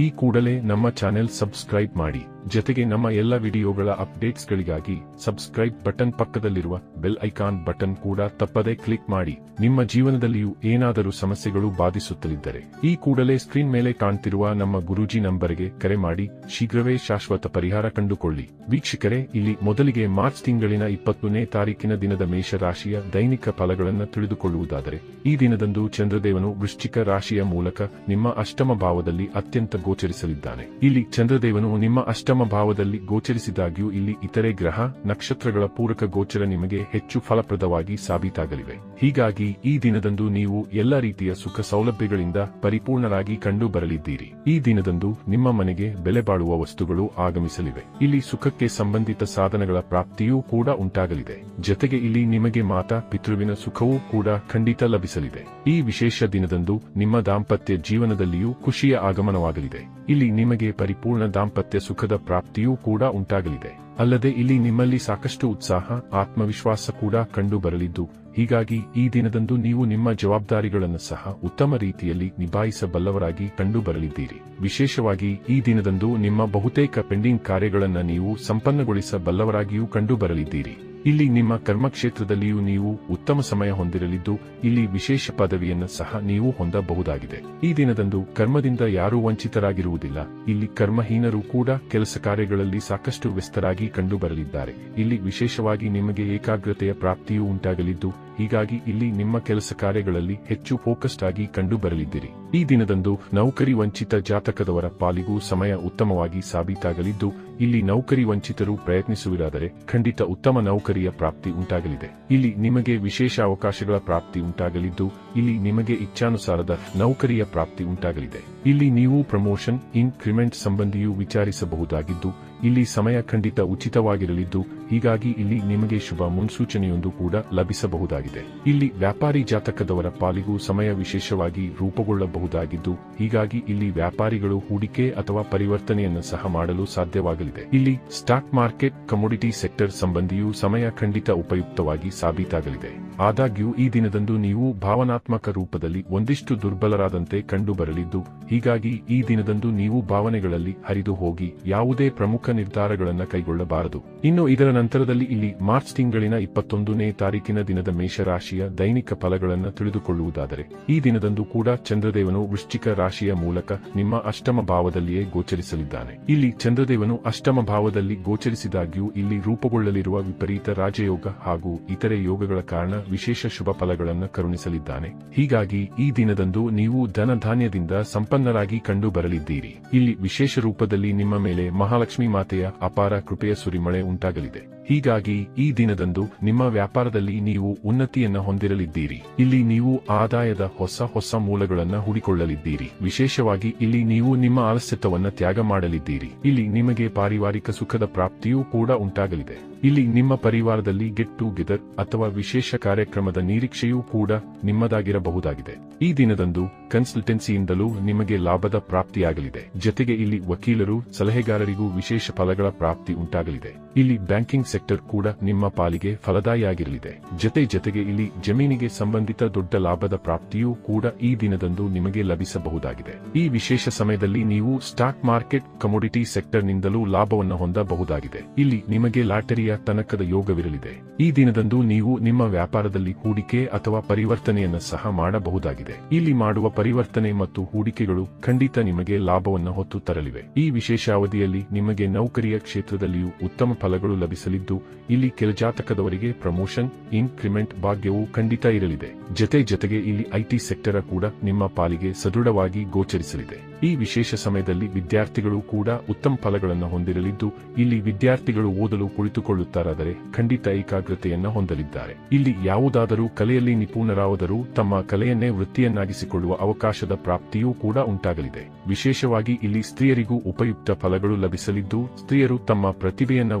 ಈ ಕೂಡಲೇ ನಮ್ಮ ಚಾನೆಲ್ ಸಬ್ಸ್ಕ್ರೈಬ್ ಮಾಡಿ. ಜೊತೆಗೆ ನಮ್ಮ ಎಲ್ಲ ವಿಡಿಯೋಗಳ ಅಪ್ಡೇಟ್ಸ್ಗಳಿಗಾಗಿ ಸಬ್ಸ್ಕ್ರೈಬ್ ಬಟನ್ ಪಕ್ಕದಲ್ಲಿರುವ ಬೆಲ್ ಐಕಾನ್ ಬಟನ್ ಕೂಡ ತಪ್ಪದೇ ಕ್ಲಿಕ್ ಮಾಡಿ. ನಿಮ್ಮ ಜೀವನದಲ್ಲಿಯೂ ಏನಾದರೂ ಸಮಸ್ಯೆಗಳು ಬಾಧಿಸುತ್ತಲಿದ್ದರೆ ಈ ಕೂಡಲೇ ಸ್ಕ್ರೀನ್ ಮೇಲೆ ಕಾಣ್ತಿರುವ ನಮ್ಮ ಗುರೂಜಿ ನಂಬರ್ಗೆ ಕರೆ ಮಾಡಿ. ಶೀಘ್ರವೇ ಶಾಶ್ವತ ಪರಿಹಾರ ಕಂಡುಕೊಳ್ಳಿ. ವೀಕ್ಷಕರೇ, ಇಲ್ಲಿ ಮೊದಲಿಗೆ ಮಾರ್ಚ್ ತಿಂಗಳಿನ ಇಪ್ಪತ್ತನೇ ತಾರೀಕಿನ ದಿನದ ಮೇಷರಾಶಿಯ ದೈನಿಕ ಫಲಗಳನ್ನು ತಿಳಿದುಕೊಳ್ಳುವುದಾದರೆ, ಈ ದಿನದಂದು ಚಂದ್ರದೇವನು ವೃಶ್ಚಿಕ ರಾಶಿಯ ಮೂಲಕ ನಿಮ್ಮ ಅಷ್ಟಮ ಭಾವದಲ್ಲಿ ಅತ್ಯಂತ ಗೋಚರಿಸಲಿದ್ದಾನೆ. ಇಲ್ಲಿ ಚಂದ್ರದೇವನು ನಿಮ್ಮ ಅಷ್ಟಮ ಭಾವದಲ್ಲಿ ಗೋಚರಿಸಿದಾಗ್ಯೂ ಇಲ್ಲಿ ಇತರೆ ಗ್ರಹ, ನಕ್ಷತ್ರಗಳ ಪೂರಕ ಗೋಚರ ನಿಮಗೆ ಹೆಚ್ಚು ಫಲಪ್ರದವಾಗಿ ಸಾಬೀತಾಗಲಿವೆ. ಹೀಗಾಗಿ ಈ ದಿನದಂದು ನೀವು ಎಲ್ಲ ರೀತಿಯ ಸುಖ ಸೌಲಭ್ಯಗಳಿಂದ ಪರಿಪೂರ್ಣರಾಗಿ ಕಂಡು ಬರಲಿದ್ದೀರಿ ಈ ದಿನದಂದು ನಿಮ್ಮ ಮನೆಗೆ ಬೆಲೆ ಬಾಳುವ ವಸ್ತುಗಳು ಆಗಮಿಸಲಿವೆ. ಇಲ್ಲಿ ಸುಖಕ್ಕೆ ಸಂಬಂಧಿತ ಸಾಧನಗಳ ಪ್ರಾಪ್ತಿಯೂ ಕೂಡ ಉಂಟಾಗಲಿದೆ. ಜತೆಗೆ ಇಲ್ಲಿ ನಿಮಗೆ ಮಾತಾ ಪಿತೃವಿನ ಸುಖವೂ ಕೂಡ ಖಂಡಿತ ಲಭಿಸಲಿದೆ. ಈ ವಿಶೇಷ ದಿನದಂದು ನಿಮ್ಮ ದಾಂಪತ್ಯ ಜೀವನದಲ್ಲಿಯೂ ಖುಷಿಯ ಆಗಮನವಾಗಲಿದೆ ಇಲ್ಲಿ ನಿಮಗೆ ಪರಿಪೂರ್ಣ ದಾಂಪತ್ಯ ಸುಖದ ಪ್ರಾಪ್ತಿಯೂ ಕೂಡ ಉಂಟಾಗಲಿದೆ. ಅಲ್ಲದೆ ಇಲ್ಲಿ ನಿಮ್ಮಲ್ಲಿ ಸಾಕಷ್ಟು ಉತ್ಸಾಹ, ಆತ್ಮವಿಶ್ವಾಸ ಕೂಡ ಕಂಡು ಬರಲಿದ್ದು ಹೀಗಾಗಿ ಈ ದಿನದಂದು ನೀವು ನಿಮ್ಮ ಜವಾಬ್ದಾರಿಗಳನ್ನು ಸಹ ಉತ್ತಮ ರೀತಿಯಲ್ಲಿ ನಿಭಾಯಿಸಬಲ್ಲವರಾಗಿ ಕಂಡು ಬರಲಿದ್ದೀರಿ ವಿಶೇಷವಾಗಿ ಈ ದಿನದಂದು ನಿಮ್ಮ ಬಹುತೇಕ ಪೆಂಡಿಂಗ್ ಕಾರ್ಯಗಳನ್ನು ನೀವು ಸಂಪನ್ನಗೊಳಿಸಬಲ್ಲವರಾಗಿಯೂ ಕಂಡು ಬರಲಿದ್ದೀರಿ ಇಲ್ಲಿ ನಿಮ್ಮ ಕರ್ಮಕ್ಷೇತ್ರದಲ್ಲಿಯೂ ನೀವು ಉತ್ತಮ ಸಮಯ ಹೊಂದಿರಲಿದ್ದು, ಇಲ್ಲಿ ವಿಶೇಷ ಪದವಿಯನ್ನು ಸಹ ನೀವು ಹೊಂದಬಹುದಾಗಿದೆ. ಈ ದಿನದಂದು ಕರ್ಮದಿಂದ ಯಾರೂ ವಂಚಿತರಾಗಿರುವುದಿಲ್ಲ. ಇಲ್ಲಿ ಕರ್ಮಹೀನರು ಕೂಡ ಕೆಲಸ ಕಾರ್ಯಗಳಲ್ಲಿ ಸಾಕಷ್ಟು ವ್ಯಸ್ತರಾಗಿ ಕಂಡು ಬರಲಿದ್ದಾರೆ ಇಲ್ಲಿ ವಿಶೇಷವಾಗಿ ನಿಮಗೆ ಏಕಾಗ್ರತೆಯ ಪ್ರಾಪ್ತಿಯೂ ಉಂಟಾಗಲಿದ್ದು, ಹೀಗಾಗಿ ಇಲ್ಲಿ ನಿಮ್ಮ ಕೆಲಸ ಕಾರ್ಯಗಳಲ್ಲಿ ಹೆಚ್ಚು ಫೋಕಸ್ಡ್ ಆಗಿ ಕಂಡು ಬರಲಿದ್ದೀರಿ ಈ ದಿನದಂದು ನೌಕರಿ ವಂಚಿತ ಜಾತಕದವರ ಪಾಲಿಗೂ ಸಮಯ ಉತ್ತಮವಾಗಿ ಸಾಬೀತಾಗಲಿದ್ದು, ಇಲ್ಲಿ ನೌಕರಿ ವಂಚಿತರು ಪ್ರಯತ್ನಿಸುವುದಾದರೆ ಖಂಡಿತ ಉತ್ತಮ ನೌಕರಿಯ ಪ್ರಾಪ್ತಿ ಉಂಟಾಗಲಿದೆ. ಇಲ್ಲಿ ನಿಮಗೆ ವಿಶೇಷ ಅವಕಾಶಗಳ ಪ್ರಾಪ್ತಿ ಉಂಟಾಗಲಿದ್ದು, ಇಲ್ಲಿ ನಿಮಗೆ ಇಚ್ಛಾನುಸಾರದ ನೌಕರಿಯ ಪ್ರಾಪ್ತಿ ಉಂಟಾಗಲಿದೆ. ಇಲ್ಲಿ ನೀವು ಪ್ರಮೋಷನ್, ಇನ್ಕ್ರಿಮೆಂಟ್ ಸಂಬಂಧಿಯೂ ವಿಚಾರಿಸಬಹುದಾಗಿದ್ದು, ಇಲ್ಲಿ ಸಮಯ ಖಂಡಿತ ಉಚಿತವಾಗಿರಲಿದ್ದು ಹೀಗಾಗಿ ಇಲ್ಲಿ ನಿಮಗೆ ಶುಭ ಮುನ್ಸೂಚನೆಯೊಂದು ಕೂಡ ಲಭಿಸಬಹುದಾಗಿದೆ. ಇಲ್ಲಿ ವ್ಯಾಪಾರಿ ಜಾತಕದವರ ಪಾಲಿಗೂ ಸಮಯ ವಿಶೇಷವಾಗಿ ರೂಪುಗೊಳ್ಳಬಹುದಾಗಿದ್ದು, ಹೀಗಾಗಿ ಇಲ್ಲಿ ವ್ಯಾಪಾರಿಗಳು ಹೂಡಿಕೆ ಅಥವಾ ಪರಿವರ್ತನೆಯನ್ನು ಸಹ ಮಾಡಲು ಸಾಧ್ಯವಾಗಲಿದೆ. ಇಲ್ಲಿ ಸ್ಟಾಕ್ ಮಾರ್ಕೆಟ್, ಕಮೋಡಿಟಿ ಸೆಕ್ಟರ್ ಸಂಬಂಧಿಯೂ ಸಮಯ ಖಂಡಿತ ಉಪಯುಕ್ತವಾಗಿ ಸಾಬೀತಾಗಲಿದೆ. ಆದಾಗ್ಯೂ, ಈ ದಿನದಂದು ನೀವು ಭಾವನಾತ್ಮಕ ರೂಪದಲ್ಲಿ ಒಂದಿಷ್ಟು ದುರ್ಬಲರಾದಂತೆ ಕಂಡುಬರಲಿದ್ದು, ಹೀಗಾಗಿ ಈ ದಿನದಂದು ನೀವು ಭಾವನೆಗಳಲ್ಲಿ ಹರಿದು ಹೋಗಿ ಯಾವುದೇ ಪ್ರಮುಖ ನಿರ್ಧಾರಗಳನ್ನು ಕೈಗೊಳ್ಳಬಾರದು. ಇನ್ನು ಇದರ ನಂತರದಲ್ಲಿ ಇಲ್ಲಿ ಮಾರ್ಚ್ ತಿಂಗಳಿನ ಇಪ್ಪತ್ತೊಂದನೇ ತಾರೀಕಿನ ದಿನದ ಮೇಷರಾಶಿಯ ದೈನಿಕ ಫಲಗಳನ್ನು ತಿಳಿದುಕೊಳ್ಳುವುದಾದರೆ, ಈ ದಿನದಂದು ಕೂಡ ಚಂದ್ರದೇವನು ವೃಶ್ಚಿಕ ರಾಶಿಯ ಮೂಲಕ ನಿಮ್ಮ ಅಷ್ಟಮ ಭಾವದಲ್ಲಿಯೇ ಗೋಚರಿಸಲಿದ್ದಾನೆ. ಇಲ್ಲಿ ಚಂದ್ರದೇವನು ಅಷ್ಟಮ ಭಾವದಲ್ಲಿ ಗೋಚರಿಸಿದಾಗ್ಯೂ ಇಲ್ಲಿ ರೂಪುಗೊಳ್ಳಲಿರುವ ವಿಪರೀತ ರಾಜಯೋಗ ಹಾಗೂ ಇತರೆ ಯೋಗಗಳ ಕಾರಣ ವಿಶೇಷ ಶುಭ ಫಲಗಳನ್ನು ಕರುಣಿಸಲಿದ್ದಾನೆ. ಹೀಗಾಗಿ ಈ ದಿನದಂದು ನೀವು ಧನಧಾನ್ಯದಿಂದ ಸಂಪನ್ನರಾಗಿ ಕಂಡು ಬರಲಿದ್ದೀರಿ ಇಲ್ಲಿ ವಿಶೇಷ ರೂಪದಲ್ಲಿ ನಿಮ್ಮ ಮೇಲೆ ಮಹಾಲಕ್ಷ್ಮಿ ಮಾತೆಯ ಅಪಾರ ಕೃಪೆಯ ಸುರಿಮಳೆ ಉಂಟಾಗಲಿದೆ. ಹೀಗಾಗಿ, ಈ ದಿನದಂದು ನಿಮ್ಮ ವ್ಯಾಪಾರದಲ್ಲಿ ನೀವು ಉನ್ನತಿಯನ್ನ ಹೊಂದಿರಲಿದ್ದೀರಿ. ಇಲ್ಲಿ ನೀವು ಆದಾಯದ ಹೊಸ ಹೊಸ ಮೂಲಗಳನ್ನು ಹುಡಿಕೊಳ್ಳಲಿದ್ದೀರಿ. ವಿಶೇಷವಾಗಿ, ಇಲ್ಲಿ ನೀವು ನಿಮ್ಮ ಆಲಸ್ಯತವನ್ನ ತ್ಯಾಗ ಮಾಡಲಿದ್ದೀರಿ. ಇಲ್ಲಿ ನಿಮಗೆ ಪಾರಿವಾರಿಕ ಸುಖದ ಪ್ರಾಪ್ತಿಯೂ ಕೂಡ ಉಂಟಾಗಲಿದೆ. ಇಲ್ಲಿ ನಿಮ್ಮ ಪರಿವಾರದಲ್ಲಿ ಗೆಟ್ ಟುಗೆದರ್ ಅಥವಾ ವಿಶೇಷ ಕಾರ್ಯಕ್ರಮದ ನಿರೀಕ್ಷೆಯೂ ಕೂಡ ನಿಮ್ಮದಾಗಿರಬಹುದಾಗಿದೆ. ಈ ದಿನದಂದು ಕನ್ಸಲ್ಟೆನ್ಸಿಯಿಂದಲೂ ನಿಮಗೆ ಲಾಭದ ಪ್ರಾಪ್ತಿಯಾಗಲಿದೆ. ಜೊತೆಗೆ ಇಲ್ಲಿ ವಕೀಲರು, ಸಲಹೆಗಾರರಿಗೂ ವಿಶೇಷ ಫಲಗಳ ಪ್ರಾಪ್ತಿ ಉಂಟಾಗಲಿದೆ. ಇಲ್ಲಿ ಬ್ಯಾಂಕಿಂಗ್ ಸೆಕ್ಟರ್ ಕೂಡ ನಿಮ್ಮ ಪಾಲಿಗೆ ಫಲದಾಯಿಯಾಗಿರಲಿದೆ. ಜತೆ ಜತೆಗೆ ಇಲ್ಲಿ ಜಮೀನಿಗೆ ಸಂಬಂಧಿತ ದೊಡ್ಡ ಲಾಭದ ಪ್ರಾಪ್ತಿಯೂ ಕೂಡ ಈ ದಿನದಂದು ನಿಮಗೆ ಲಭಿಸಬಹುದಾಗಿದೆ. ಈ ವಿಶೇಷ ಸಮಯದಲ್ಲಿ ನೀವು ಸ್ಟಾಕ್ ಮಾರ್ಕೆಟ್ ಕಮೋಡಿಟಿ ಸೆಕ್ಟರ್ನಿಂದಲೂ ಲಾಭವನ್ನು ಹೊಂದಬಹುದಾಗಿದೆ. ಇಲ್ಲಿ ನಿಮಗೆ ಲಾಟರಿಯ ತನಕದ ಯೋಗವಿರಲಿದೆ. ಈ ದಿನದಂದು ನೀವು ನಿಮ್ಮ ವ್ಯಾಪಾರದಲ್ಲಿ ಹೂಡಿಕೆ ಅಥವಾ ಪರಿವರ್ತನೆಯನ್ನು ಸಹ ಮಾಡಬಹುದಾಗಿದೆ. ಇಲ್ಲಿ ಮಾಡುವ ಪರಿವರ್ತನೆ ಮತ್ತು ಹೂಡಿಕೆಗಳು ಖಂಡಿತ ನಿಮಗೆ ಲಾಭವನ್ನು ಹೊತ್ತು ತರಲಿವೆ. ಈ ವಿಶೇಷ ಅವಧಿಯಲ್ಲಿ ನಿಮಗೆ ನೌಕರಿಯ ಕ್ಷೇತ್ರದಲ್ಲಿಯೂ ಉತ್ತಮ ಫಲಗಳು ಲಭಿಸಲಿದ್ದು ಇಲ್ಲಿ ಕೆಲಜಾತಕದವರಿಗೆ ಪ್ರಮೋಷನ್, ಇನ್ಕ್ರಿಮೆಂಟ್ ಭಾಗ್ಯವೂ ಖಂಡಿತ ಇರಲಿದೆ. ಜೊತೆ ಜೊತೆಗೆ ಇಲ್ಲಿ ಐಟಿ ಸೆಕ್ಟರ ಕೂಡ ನಿಮ್ಮ ಪಾಲಿಗೆ ಸದೃಢವಾಗಿ ಗೋಚರಿಸಲಿದೆ. ಈ ವಿಶೇಷ ಸಮಯದಲ್ಲಿ ವಿದ್ಯಾರ್ಥಿಗಳು ಕೂಡ ಉತ್ತಮ ಫಲಗಳನ್ನು ಹೊಂದಿರಲಿದ್ದು, ಇಲ್ಲಿ ವಿದ್ಯಾರ್ಥಿಗಳು ಓದಲು ಕುಳಿತುಕೊಳ್ಳುತ್ತಾರಾದರೆ ಖಂಡಿತ ಏಕಾಗ್ರತೆಯನ್ನು ಹೊಂದಲಿದ್ದಾರೆ. ಇಲ್ಲಿ ಯಾವುದಾದರೂ ಕಲೆಯಲ್ಲಿ ನಿಪುಣರಾದರೂ ತಮ್ಮ ಕಲೆಯನ್ನೇ ವೃತ್ತಿಯನ್ನಾಗಿಸಿಕೊಳ್ಳುವ ಅವಕಾಶದ ಪ್ರಾಪ್ತಿಯೂ ಕೂಡ ಉಂಟಾಗಲಿದೆ. ವಿಶೇಷವಾಗಿ ಇಲ್ಲಿ ಸ್ತ್ರೀಯರಿಗೂ ಉಪಯುಕ್ತ ಫಲಗಳು ಲಭಿಸಲಿದ್ದು, ಸ್ತ್ರೀಯರು ತಮ್ಮ ಪ್ರತಿಭೆಯನ್ನು ಪ್ರತಿಭೆಯನ್ನ